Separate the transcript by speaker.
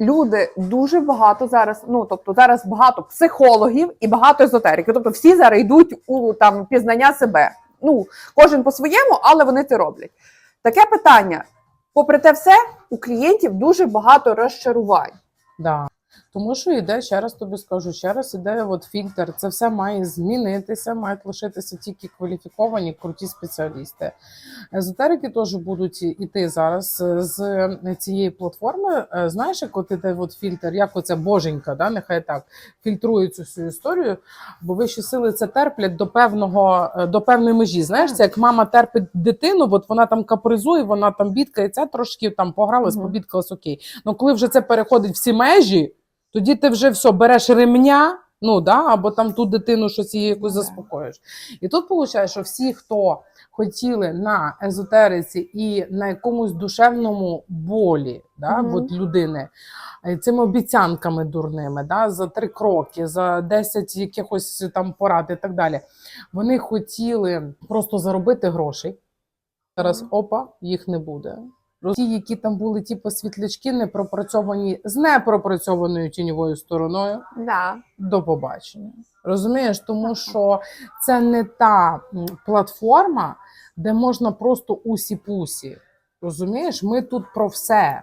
Speaker 1: люди дуже багато зараз. Ну тобто зараз багато психологів і багато езотерики. Тобто всі зараз йдуть у там пізнання себе. Ну кожен по-своєму, але вони це роблять. Таке питання. Попри те, все у клієнтів дуже багато розчарувань.
Speaker 2: Да. Тому що йде, ще раз тобі скажу, ще раз іде от фільтр. Це все має змінитися, мають лишитися тільки кваліфіковані, круті спеціалісти. Езотерики теж будуть іти зараз е, з цієї платформи. Е, Знаєш, як от іде от фільтр, як оця боженька, да, нехай так фільтрує цю всю історію, бо вищі сили це терплять до певного е, до певної межі. Знаєш, це як мама терпить дитину, от вона там капризує, вона там бідкається, трошки там погралась, побідкалась, окей. Ну коли вже це переходить всі межі, тоді ти вже все береш ремня. Ну да, або там ту дитину щось її якось заспокоїш. І тут виходить, що всі, хто хотіли на езотериці і на якомусь душевному болі, да,
Speaker 1: Мгм.
Speaker 2: от людини, е, цими обіцянками дурними, да, за три кроки, за 10 якихось там порад і так далі. Вони хотіли просто заробити грошей. Зараз опа, їх не буде. Ті, які там були, типу світлячки, не пропрацьовані з непропрацьованою тіньовою стороною,
Speaker 1: Да.
Speaker 2: до побачення. Розумієш, тому що це не та платформа, де можна просто усі-пусі. Розумієш, ми тут про все.